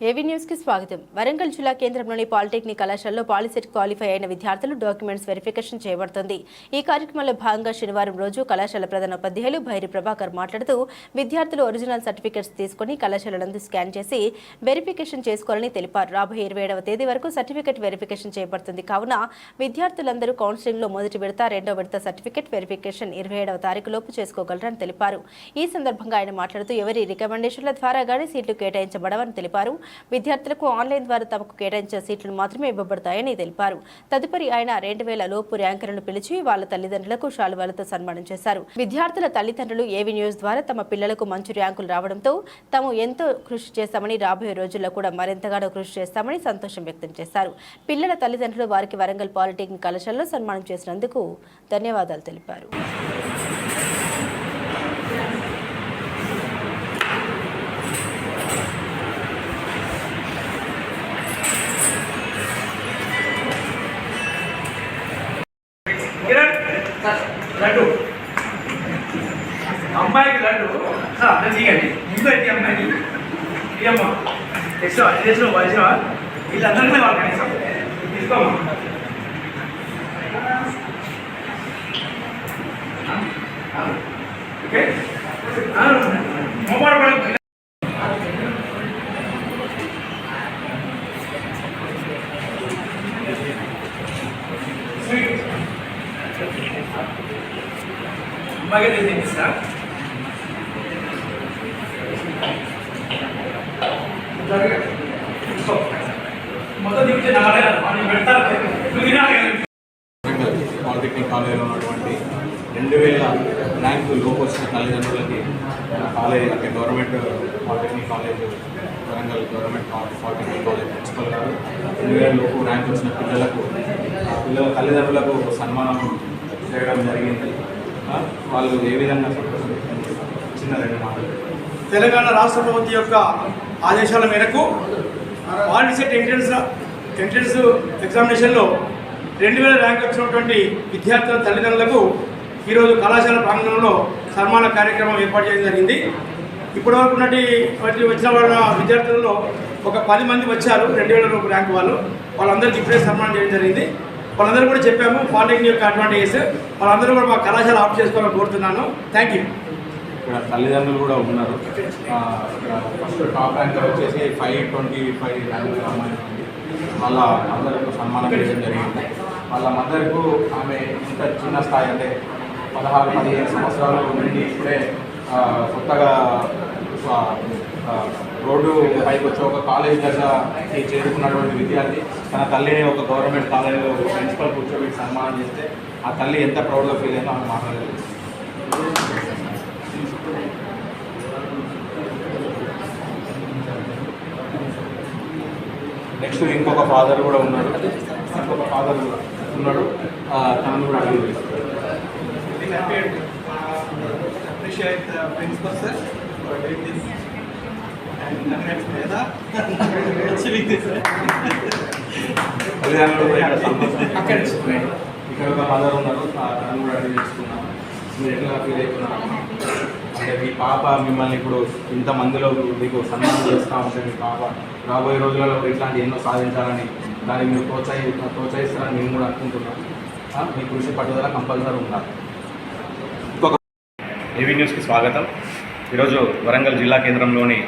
ఏవీ న్యూస్కి స్వాగతం. వరంగల్ జిల్లా కేంద్రంలోని పాలిటెక్నిక్ కళాశాలలో పాలిసెట్ క్వాలిఫై అయిన విద్యార్థులు డాక్యుమెంట్స్ వెరిఫికేషన్ చేయబడుతుంది. ఈ కార్యక్రమంలో భాగంగా శనివారం రోజు కళాశాల ప్రధాన ఉపాధ్యాయులు భైరి ప్రభాకర్ మాట్లాడుతూ విద్యార్థులు ఒరిజినల్ సర్టిఫికెట్స్ తీసుకుని కళాశాలలందు స్కాన్ చేసి వెరిఫికేషన్ చేసుకోవాలని తెలిపారు. రాబోయే ఇరవై ఏడవ తేదీ వరకు సర్టిఫికెట్ వెరిఫికేషన్ చేయబడుతుంది. కావున విద్యార్థులందరూ కౌన్సిలింగ్లో మొదటి విడత రెండో విడత సర్టిఫికెట్ వెరిఫికేషన్ ఇరవై ఏడవ తారీఖు లోపు చేసుకోగలరని తెలిపారు. ఈ సందర్భంగా ఆయన మాట్లాడుతూ ఎవరి రికమెండేషన్ల ద్వారా గానీ సీట్లు కేటాయించబడవని తెలిపారు. విద్యార్థులకు ఆన్లైన్ ద్వారా తమకు కేటాయించిన సీట్లు మాత్రమే ఇవ్వబడతాయని తెలిపారు. తదుపరి ఆయన రెండు వేల లోపు ర్యాంకర్లను పిలిచి వాళ్ళ తల్లిదండ్రులకు శాలువాలతో సన్మానం చేశారు. విద్యార్థుల తల్లిదండ్రులు ఏవి న్యూస్ ద్వారా తమ పిల్లలకు మంచి ర్యాంకులు రావడంతో తాము ఎంతో కృషి చేస్తామని రాబోయే రోజుల్లో కూడా మరింతగానో కృషి చేస్తామని సంతోషం వ్యక్తం చేశారు. పిల్లల తల్లిదండ్రులు వారికి వరంగల్ పాలిటెక్నిక్ కళాశాలలో సన్మానం చేసినందుకు ధన్యవాదాలు తెలిపారు. తెచ్చావా ఇది వీళ్ళందరికీ వాళ్ళు కనీసం తీసుకోమా? ఓకే? మొబైల్ పడకు అమ్మాయిగా నేను మొత్తం తిప్పితే నా వల్ల కాదు. వాళ్ళు పెడతారు నువ్వు తినాలి కదా. వరంగల్ పాలిటెక్నిక్ కాలేజీలో ఉన్నటువంటి రెండు వేల ర్యాంకు లోపు వచ్చిన తల్లిదండ్రులకి కాలేజ్ అంటే government polytechnic college Warangal government polytechnic college principal గారు రెండు వేల లోపు ర్యాంక్ వచ్చిన పిల్లలకు ఆ పిల్లల తల్లిదండ్రులకు సన్మానం చేయడం జరిగింది. వాళ్ళు ఏ విధంగా? చిన్న రెండు మాటలు. తెలంగాణ రాష్ట్ర ప్రభుత్వం యొక్క ఆదేశాల మేరకు పాలిసెట్ ఎంట్రన్స్ ఎంట్రన్స్ ఎగ్జామినేషన్లో రెండు వేల ర్యాంక్ వచ్చినటువంటి విద్యార్థుల తల్లిదండ్రులకు ఈరోజు కళాశాల ప్రాంగణంలో సన్మాన కార్యక్రమం ఏర్పాటు చేయడం జరిగింది. ఇప్పటి వరకు ఉన్నటి వచ్చిన వాళ్ళ విద్యార్థులలో ఒక పది మంది వచ్చారు రెండు వేల రూపాయల ర్యాంక్ వాళ్ళు. వాళ్ళందరికీ ఇప్పుడే సన్మానం చేయడం జరిగింది. వాళ్ళందరూ కూడా చెప్పాము పాలిటెక్నిక్ యొక్క అడ్వాంటేజెస్. వాళ్ళందరూ కూడా మా కళాశాల ఆఫ్ చేసుకోవాలని కోరుతున్నాను. Thank you. ఇక్కడ తల్లిదండ్రులు కూడా ఉన్నారు. ఇక్కడ ఫస్ట్ టాప్ ర్యాంకర్ వచ్చేసి ఫైవ్ ట్వంటీ ఫైవ్ ర్యాంక్ అమ్మాయి వాళ్ళ మదర్కు సన్మానం చేయడం జరిగింది. వాళ్ళ మదర్కు ఆమె ఇంత చిన్న స్థాయి అంటే పదహారు పదిహేను సంవత్సరాల నుండి ఇప్పుడే కొత్తగా రోడ్డు పైకి వచ్చి ఒక కాలేజ్ దగ్గర చేరుకున్నటువంటి విద్యార్థి తన తల్లిని ఒక గవర్నమెంట్ కాలేజీలో ప్రిన్సిపల్ కూర్చోబెట్టి సన్మానం చేస్తే ఆ తల్లి ఎంత ప్రౌడ్గా ఫీల్ అయిందో ఆమె మాట్లాడలేదు నెక్స్ట్ ఇంకొక ఫాదర్ కూడా ఉన్నాడు. ఇంకొక ఫాదర్ ఉన్నాడు. ఆ, తనను కూడా అడిగి appreciate the principal sir for doing this and congrats Veda achieving this. తల్లిదండ్రులు కూడా ఇక్కడ సంబంధించి ఇక్కడ ఒక మదర్ ఉన్నారు. ఆ, తనను కూడా అడిగి తెలుసుకున్నాను మీరు ఎట్లా ఫీల్ అవుతున్నారు? అంటే మీ పాప మిమ్మల్ని ఇప్పుడు ఇంతమందిలో మీకు సన్మానం చేస్తూ ఉంటే మీ పాప రాబోయే రోజులలో ఇట్లాంటి ఎన్నో సాధించాలని దాన్ని మీరు ప్రోత్సహి ప్రోత్సహిస్తారని మేము కూడా అనుకుంటున్నాం మీ కృషి పట్టుదల కంపల్సరీ ఉండాలి. ఇంకొక ఏవీ న్యూస్కి స్వాగతం. ఈరోజు వరంగల్ జిల్లా కేంద్రంలోని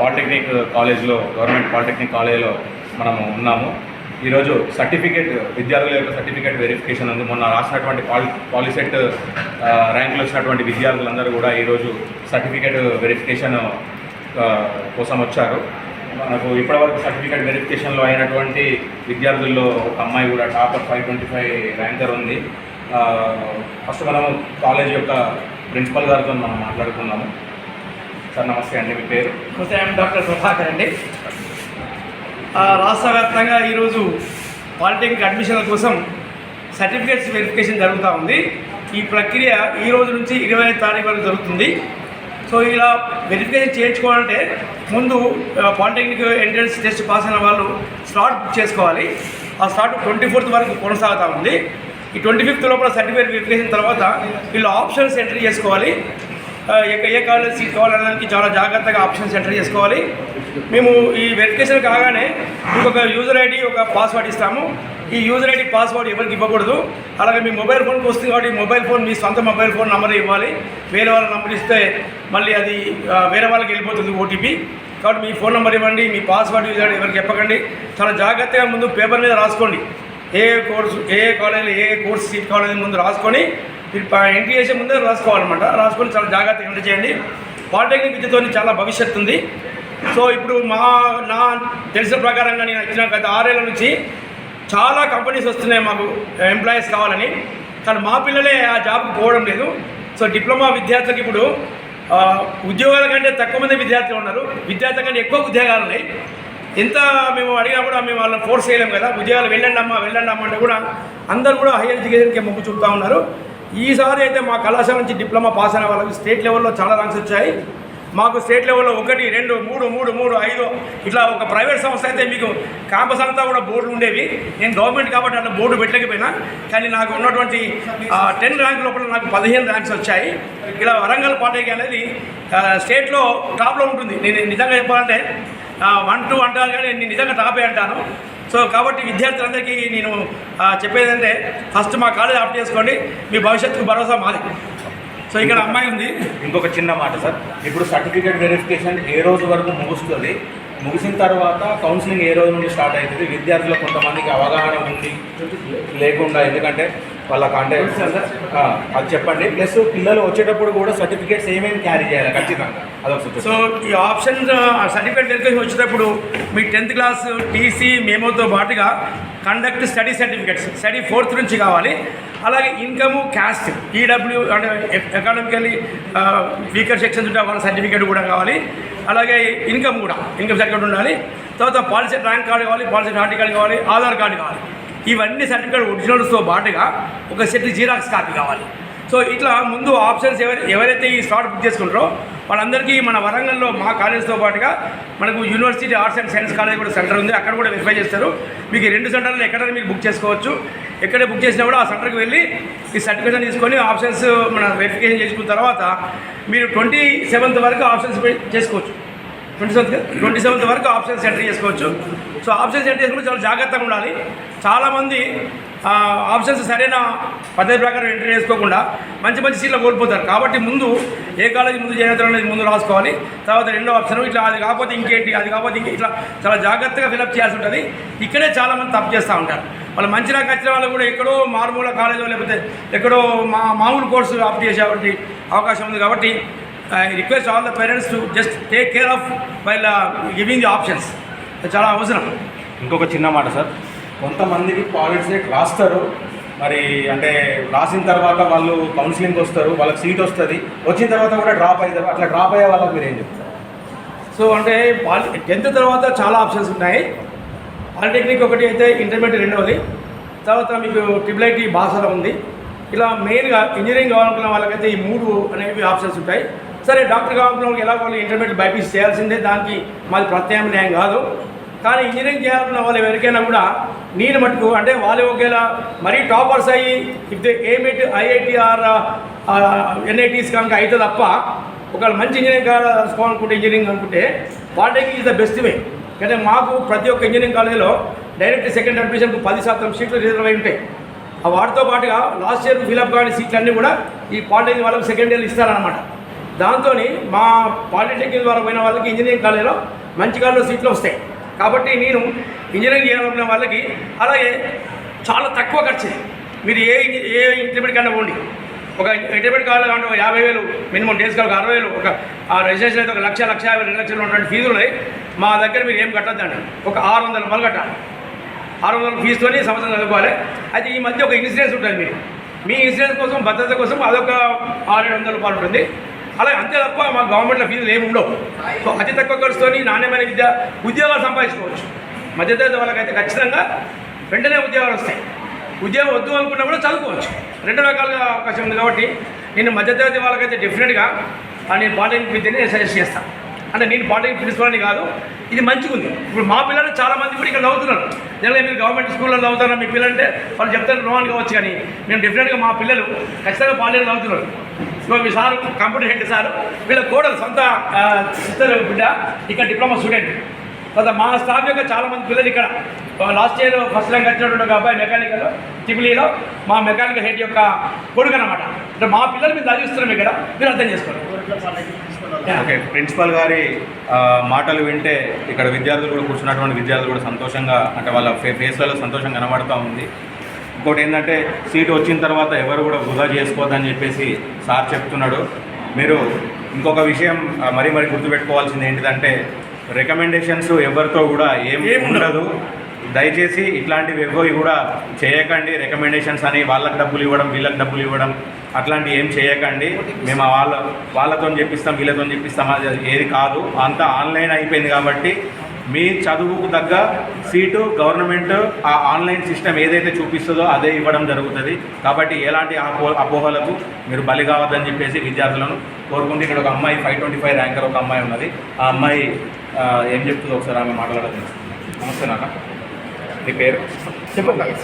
పాలిటెక్నిక్ కాలేజ్లో గవర్నమెంట్ పాలిటెక్నిక్ కాలేజ్లో మనము ఉన్నాము. ఈరోజు సర్టిఫికేట్ విద్యార్థుల యొక్క సర్టిఫికేట్ వెరిఫికేషన్ ఉంది మొన్న రాసినటువంటి పాలి పాలిసెట్ ర్యాంకులు వచ్చినటువంటి విద్యార్థులందరూ కూడా ఈరోజు సర్టిఫికేట్ వెరిఫికేషన్ కోసం వచ్చారు. మనకు ఇప్పటివరకు సర్టిఫికేట్ వెరిఫికేషన్లో అయినటువంటి విద్యార్థుల్లో ఒక అమ్మాయి కూడా topper five twenty five ranker ఉంది. ఫస్ట్ మనము కాలేజ్ యొక్క ప్రిన్సిపల్ గారితో మనం మాట్లాడుకున్నాము సార్ నమస్తే అండి మీ పేరు? నమస్తే డాక్టర్ ప్రభాకర్ అండి. రాష్ట్ర వ్యాప్తంగా ఈరోజు పాలిటెక్నిక్ అడ్మిషన్ల కోసం సర్టిఫికేట్స్ వెరిఫికేషన్ జరుగుతూ ఉంది. ఈ ప్రక్రియ ఈ రోజు నుంచి ఇరవై ఐదు తారీఖు వరకు జరుగుతుంది. సో ఇలా వెరిఫికేషన్ చేయించుకోవాలంటే ముందు పాలిటెక్నిక్ ఎంట్రన్స్ టెస్ట్ పాస్ అయిన వాళ్ళు స్లాట్ బుక్ చేసుకోవాలి. ఆ స్లాట్ ట్వంటీ ఫోర్త్ వరకు కొనసాగుతూ ఉంది. ఈ ట్వంటీ ఫిఫ్త్ లోపల సర్టిఫికేట్ వెరిఫికేషన్ తర్వాత వీళ్ళు ఆప్షన్స్ ఎంటర్ చేసుకోవాలి. ఏ కాలేజ్ సీట్ కావాలనడానికి చాలా జాగ్రత్తగా ఆప్షన్స్ ఎంటర్ చేసుకోవాలి. మేము ఈ వెరిఫికేషన్ కాగానే మీకు ఒక యూజర్ ఐడి ఒక పాస్వర్డ్ ఇస్తాము. ఈ యూజర్ ఐడి పాస్వర్డ్ ఎవరికి ఇవ్వకూడదు. అలాగే మీ మొబైల్ ఫోన్కి వస్తుంది కాబట్టి మొబైల్ ఫోన్ మీ సొంత మొబైల్ ఫోన్ నెంబర్ ఇవ్వాలి. వేరే వాళ్ళ నెంబర్ ఇస్తే మళ్ళీ అది వేరే వాళ్ళకి వెళ్ళిపోతుంది ఓటీపీ కాబట్టి మీ ఫోన్ నెంబర్ ఇవ్వండి మీ పాస్వర్డ్ యూజర్ ఐడి ఎవరికి చెప్పకండి. చాలా జాగ్రత్తగా ముందు పేపర్ మీద రాసుకోండి. ఏ కోర్సు ఏ కాలేజీలో ఏ కోర్స్ సీట్ కాలేజీ ముందు రాసుకొని మీరు ఎంట్రీ చేసే ముందే రాసుకోవాలన్నమాట. రాసుకొని చాలా జాగ్రత్తగా ఎంట్రీ చేయండి. పాలిటెక్నిక్ విద్యతో చాలా భవిష్యత్తు ఉంది. సో ఇప్పుడు మా నా తెలిసిన ప్రకారంగా నేను వచ్చిన గత ఆరేళ్ళ నుంచి చాలా కంపెనీస్ వస్తున్నాయి మాకు ఎంప్లాయీస్ కావాలని. కానీ మా పిల్లలే ఆ జాబ్కి పోవడం లేదు. సో డిప్లొమా విద్యార్థులకు ఇప్పుడు ఉద్యోగాల కంటే తక్కువ మంది విద్యార్థులు ఉన్నారు. విద్యార్థుల కంటే ఎక్కువ ఉద్యోగాలు ఉన్నాయి. ఎంత మేము అడిగినా కూడా మేము వాళ్ళని ఫోర్స్ చేయలేము కదా. ఉద్యోగాలు వెళ్ళండి అమ్మా వెళ్ళండి అమ్మా అంటే కూడా అందరూ కూడా హైయర్ ఎడ్యుకేషన్కి మొగ్గు చూపుతా ఉన్నారు. ఈసారి అయితే మా కళాశాల నుంచి డిప్లొమా పాస్ అయిన వాళ్ళకి స్టేట్ లెవెల్లో చాలా ర్యాంక్స్ వచ్చాయి. మాకు స్టేట్ లెవెల్లో ఒకటి రెండు మూడు మూడు మూడు ఐదు. ఇట్లా ఒక ప్రైవేట్ సంస్థ అయితే మీకు క్యాంపస్ అంతా కూడా బోర్డులు ఉండేవి. నేను గవర్నమెంట్ కాబట్టి అట్లా బోర్డు పెట్టలేకపోయినా. కానీ నాకు ఉన్నటువంటి టెన్ ర్యాంక్ లోపల నాకు పదిహేను ర్యాంక్స్ వచ్చాయి. ఇలా వరంగల్ పాటేకి అనేది స్టేట్లో టాప్లో ఉంటుంది. నేను నిజంగా చెప్పాలంటే వన్ టూ అంటారు కానీ నేను నిజంగా టాపే అంటాను. సో కాబట్టి విద్యార్థులందరికీ నేను చెప్పేది అంటే ఫస్ట్ మా కాలేజ్ ఆఫ్ చేసుకోండి. మీ భవిష్యత్తుకు భరోసా మాది. సో ఇక్కడ అమ్మాయి ఉంది. ఇంకొక చిన్న మాట సార్. ఇప్పుడు సర్టిఫికేట్ వెరిఫికేషన్ ఏ రోజు వరకు ముగుస్తుంది? ముగిసిన తర్వాత కౌన్సిలింగ్ ఏ రోజు నుండి స్టార్ట్ అవుతుంది? విద్యార్థులకు కొంతమందికి అవగాహన ఉంది లేకుండా ఎందుకంటే వాళ్ళ కాంటాక్ట్ అది చెప్పండి. ప్లస్ పిల్లలు వచ్చేటప్పుడు కూడా సర్టిఫికేట్స్ ఏమేమి క్యారీ చేయాలి? ఖచ్చితంగా. అదొక సో ఈ ఆప్షన్ సర్టిఫికేట్ వెరిఫికేషన్ వచ్చేటప్పుడు మీ టెన్త్ క్లాస్ టీసీ మేమోతో పాటుగా conduct study certificates study fourth నుంచి కావాలి. అలాగే ఇన్కము క్యాస్ట్ ఈడబ్ల్యూ అంటే ఎకానమికల్లీ వీకర్ సెక్షన్స్ ఉంటే వాళ్ళ సర్టిఫికేట్ కూడా కావాలి. అలాగే ఇన్కమ్ కూడా ఇన్కమ్ సర్టిఫికేట్ ఉండాలి. తర్వాత పాలసీ ర్యాంక్ కార్డు కావాలి పాలసీ హార్టీ కార్డు కావాలి ఆధార్ కార్డు కావాలి. ఇవన్నీ సర్టిఫికేట్ ఒరిజినల్స్తో పాటుగా ఒక సెట్ జీరాక్స్ కాపీ కావాలి. సో ఇట్లా ముందు ఆప్షన్స్ ఎవరి ఎవరైతే ఈ స్లాట్ బుక్ చేసుకుంటారో వాళ్ళందరికీ మన వరంగల్లో మా కాలేజ్తో పాటుగా మనకు university arts and science college కూడా సెంటర్ ఉంది. అక్కడ కూడా వెరిఫై చేస్తారు. మీకు రెండు సెంటర్లు ఎక్కడైనా మీకు బుక్ చేసుకోవచ్చు. ఎక్కడ బుక్ చేసినా కూడా ఆ సెంటర్కి వెళ్ళి ఈ సర్టిఫికేషన్ తీసుకొని ఆప్షన్స్ మన వెరిఫికేషన్ చేసుకున్న తర్వాత మీరు ట్వంటీ సెవెంత్ వరకు ఆప్షన్స్ చేసుకోవచ్చు ట్వంటీ సెవెంత్ ట్వంటీ సెవెంత్ వరకు ఆప్షన్స్ ఎంట్రీ చేసుకోవచ్చు. సో ఆప్షన్స్ ఎంట్రీ చేసుకుంటే చాలా జాగ్రత్తగా ఉండాలి. చాలామంది ఆప్షన్స్ సరైన పద్ధతి ప్రకారం ఎంట్రీ చేసుకోకుండా మంచి మంచి సీట్లు కోల్పోతారు. కాబట్టి ముందు ఏ కాలేజీ ముందు చేయాలి అనేది ముందు రాసుకోవాలి. తర్వాత రెండో ఆప్షన్ ఇట్లా అది కాకపోతే ఇంకేంటి అది కాకపోతే ఇంకే ఇట్లా చాలా జాగ్రత్తగా ఫిలప్ చేయాల్సి ఉంటుంది. ఇక్కడే చాలామంది తప్పు చేస్తూ ఉంటారు. వాళ్ళు మంచి ర్యాంక్ వచ్చిన వాళ్ళు కూడా ఎక్కడో మారుమూల కాలేజీలో లేకపోతే ఎక్కడో మా మామూలు కోర్సు ఆప్ట్ చేసేటువంటి అవకాశం ఉంది కాబట్టి I request all the parents to just take care of while giving the options చాలా అవసరం. ఇంకొక చిన్న మాట సార్. కొంతమందికి పాలిటిక్స్ రాస్తారు. మరి అంటే రాసిన తర్వాత వాళ్ళు కౌన్సిలింగ్ వస్తారు వాళ్ళకి సీట్ వస్తుంది. వచ్చిన తర్వాత కూడా డ్రాప్ అవుతారు అట్లా డ్రాప్ అయ్యే వాళ్ళకి మీరు ఏం చెప్తారు? సో అంటే పాలి టెన్త్ తర్వాత చాలా ఆప్షన్స్ ఉన్నాయి. పాలిటెక్నిక్ ఒకటి అయితే ఇంటర్మీడియట్ రెండవది. తర్వాత మీకు ట్రిపుల్ ఐటీ భాషలో ఉంది. ఇలా మెయిన్గా ఇంజనీరింగ్ కావాలనుకున్న వాళ్ళకైతే ఈ మూడు అనేవి ఆప్షన్స్ ఉంటాయి. సరే డాక్టర్ కావాలనుకున్న ఎలా వాళ్ళు ఇంటర్మీడియట్ బైపీసీ చేయాల్సిందే దానికి మాది ప్రత్యామ్నాయం కాదు. కానీ ఇంజనీరింగ్ చేయాలన్న వాళ్ళు ఎవరికైనా కూడా నేను మటుకు అంటే వాళ్ళు ఒకేలా మరీ టాపర్స్ అయ్యి if they admit IIT or NITs కనుక అయితే తప్ప ఒకవేళ మంచి ఇంజనీరింగ్ కావాలనుకుంటే ఇంజనీరింగ్ అనుకుంటే వాళ్ళకి ఈజ్ ద బెస్ట్ వే కానీ మాకు ప్రతి ఒక్క ఇంజనీరింగ్ కాలేజీలో డైరెక్ట్ సెకండ్ అడ్మిషన్కు పది శాతం సీట్లు రిజర్వ్ అయి ఉంటాయి. ఆ వాటితో పాటుగా లాస్ట్ ఇయర్ ఫిలప్ కాని సీట్లన్నీ కూడా ఈ పాలిటెక్నిక్ వాళ్ళకి సెకండ్ ఇయర్ ఇస్తారనమాట దాంతో మా పాలిటెక్నిక్ ద్వారా పోయిన వాళ్ళకి ఇంజనీరింగ్ కాలేజీలో మంచి కాలేజీలో సీట్లు వస్తాయి. కాబట్టి నేను ఇంజనీరింగ్ చేయాలనుకున్న వాళ్ళకి అలాగే చాలా తక్కువ ఖర్చు. మీరు ఏ ఏ ఇంటర్మీడియట్ కన్నా పోండి. ఒక ఇంటర్మీడియట్ కాలేజ్ అంటే ఒక యాభై వేలు మినిమం డేస్ కావాలి ఒక అరవై వేలు ఒక ఆ రిజిస్ట్రేషన్ అయితే ఒక లక్ష లక్ష యాభై రెండు లక్షలు ఉన్నటువంటి ఫీజులు ఉన్నాయి. మా దగ్గర మీరు ఏం కట్టద్దండి? ఒక ఆరు వందల రూపాయలు కట్టాలి. ఆరు వందల ఫీజుతోని సంవత్సరం చదువుకోవాలి. అయితే ఈ మధ్య ఒక ఇన్సూరెన్స్ ఉంటుంది మీరు మీ ఇన్సూరెన్స్ కోసం భద్రత కోసం అదొక ఆరు ఏడు వందల రూపాయలు ఉంటుంది. అలా అంతే తప్ప మా గవర్నమెంట్లో ఫీజులు ఏమి ఉండవు. సో అతి తక్కువ ఖర్చుతోని నాణ్యమైన విద్య ఉద్యోగాలు సంపాదించుకోవచ్చు. మధ్యతరగతి వాళ్ళకైతే ఖచ్చితంగా వెంటనే ఉద్యోగాలు వస్తాయి. ఉద్యోగం వద్దు అనుకున్నా కూడా చదువుకోవచ్చు. రెండు రకాలుగా అవకాశం ఉంది కాబట్టి నేను మధ్యతరగతి వాళ్ళకైతే డెఫినెట్గా నేను పాలిటెక్నిక్ విద్యని నేను సజెస్ట్ చేస్తాను అంటే నేను పాలిటెక్నిక్ ప్రిన్సిపల్ అని కాదు ఇది మంచిగా ఉంది. ఇప్పుడు మా పిల్లలు చాలామంది కూడా ఇక్కడ చదువుతున్నారు. జనరల్గా మీరు గవర్నమెంట్ స్కూల్లో చదువుతున్నారు మీ పిల్లలంటే వాళ్ళు చెప్తారు నో కావచ్చు కానీ మేము డెఫినెట్గా మా పిల్లలు ఖచ్చితంగా పాలిటెక్నిక్ చదువుతున్నారు. ఇగో మీ సార్ కంప్యూటర్ హెడ్ సార్. వీళ్ళ కోడలు సొంత సిస్టర్ బిడ్డ ఇక్కడ డిప్లొమా స్టూడెంట్. తర్వాత మా స్టాఫ్ యొక్క చాలా మంది పిల్లలు ఇక్కడ. లాస్ట్ ఇయర్ ఫస్ట్ ర్యాంక్ వచ్చినటువంటి ఒక అబ్బాయి మెకానికల్ ట్రిపులీలో మా మెకానికల్ హెడ్ యొక్క కొడుకు అనమాట అంటే మా పిల్లలు మీరు చదివిస్తున్నాం ఇక్కడ మీరు అర్థం చేసుకోండి. ఓకే ప్రిన్సిపల్ గారి మాటలు వింటే ఇక్కడ విద్యార్థులు కూడా కూర్చున్నటువంటి విద్యార్థులు కూడా సంతోషంగా అంటే వాళ్ళ ఫే ఫేస్లలో సంతోషం కనబడుతూ ఉంది. ఇంకోటి ఏంటంటే సీట్ వచ్చిన తర్వాత ఎవరు కూడా వృధా చేసుకోవద్దని చెప్పేసి సార్ చెప్తున్నాడు. మీరు ఇంకొక విషయం మరీ మరీ గుర్తుపెట్టుకోవాల్సింది ఏంటిదంటే రికమెండేషన్స్ ఎవరితో కూడా ఏం ఉండదు. ఉండదు. దయచేసి ఇట్లాంటివి ఎవరు కూడా చేయకండి. రికమెండేషన్స్ అని వాళ్ళకి డబ్బులు ఇవ్వడం వీళ్ళకి డబ్బులు ఇవ్వడం అట్లాంటివి ఏం చేయకండి. మేము వాళ్ళ వాళ్ళతో చెప్పిస్తాం వీళ్ళతో చెప్పిస్తాం అది ఏది కాదు. అంతా ఆన్లైన్ అయిపోయింది కాబట్టి మీ చదువుకు తగ్గ సీటు గవర్నమెంట్ ఆ ఆన్లైన్ సిస్టమ్ ఏదైతే చూపిస్తుందో అదే ఇవ్వడం జరుగుతుంది. కాబట్టి ఎలాంటి అపో అపోహలకు మీరు బలి కావద్దని చెప్పేసి విద్యార్థులను కోరుకుంటే ఇక్కడ ఒక అమ్మాయి ఫైవ్ ట్వంటీ ఫైవ్ ర్యాంకర్ ఒక అమ్మాయి ఉన్నది. ఆ అమ్మాయి ఏం చెప్తుందో ఒకసారి ఆమె మాట్లాడదు నమస్తే నాన్న. నీ పేరు? చెప్పండి.